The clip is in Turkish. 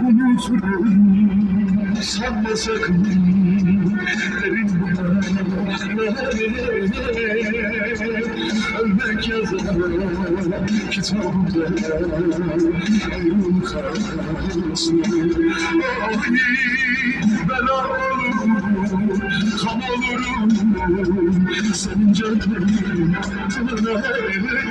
Unuturum sanma sakın. Derin Ölmek yazar kitabımda Ayrıl kalsın Ay bela Kam olurum. Senin canın